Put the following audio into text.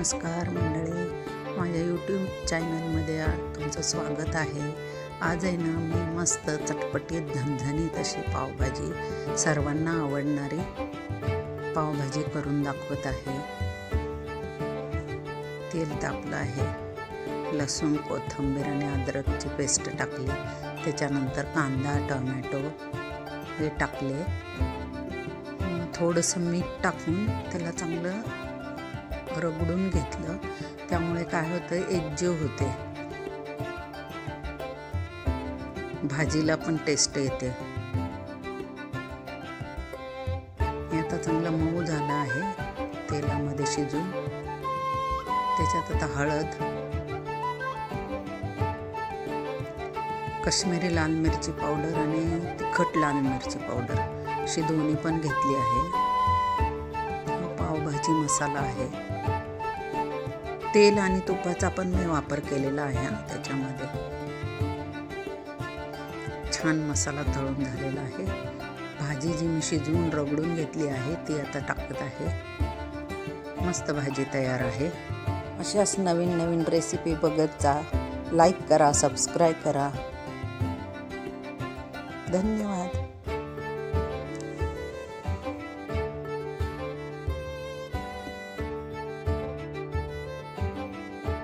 नमस्कार मंडळी. माझ्या यूट्यूब चॅनलमध्ये तुमचं स्वागत आहे. आज आहे ना मी मस्त चटपटीत झणझणीत अशी पावभाजी सर्वांना आवडणारी पावभाजी करून दाखवत आहे. तेल तापलं आहे. लसूण कोथिंबीर आणि अद्रकची पेस्ट टाकली. त्याच्यानंतर कांदा टोमॅटो हे टाकले. थोडंसं मीठ टाकून त्याला चांगलं रगडून घेतलं. त्यामुळे काय होतं एकजीव होते. भाजीला पण टेस्ट येते. हे आता चांगलं मऊ झाला आहे. तेलामध्ये शिजून. त्याच्यात आता हळद. काश्मीरी लाल मिरची पावडर आणि तिखट लाल मिरची पावडर. अशी दोन्ही पण घेतली आहे. पावभाजी मसाला आहे. तेल आणि तुपाचा पण मी वापर केलेला आहे त्याच्यामध्ये. छान मसाला तळून झालेला आहे. भाजी जी मी शिजवून रगडून घेतली आहे ती आता टाकत आहे. मस्त भाजी तयार आहे. अशाच नवीन नवीन रेसिपी बघत जा लाईक करा सबस्क्राईब करा. धन्यवाद.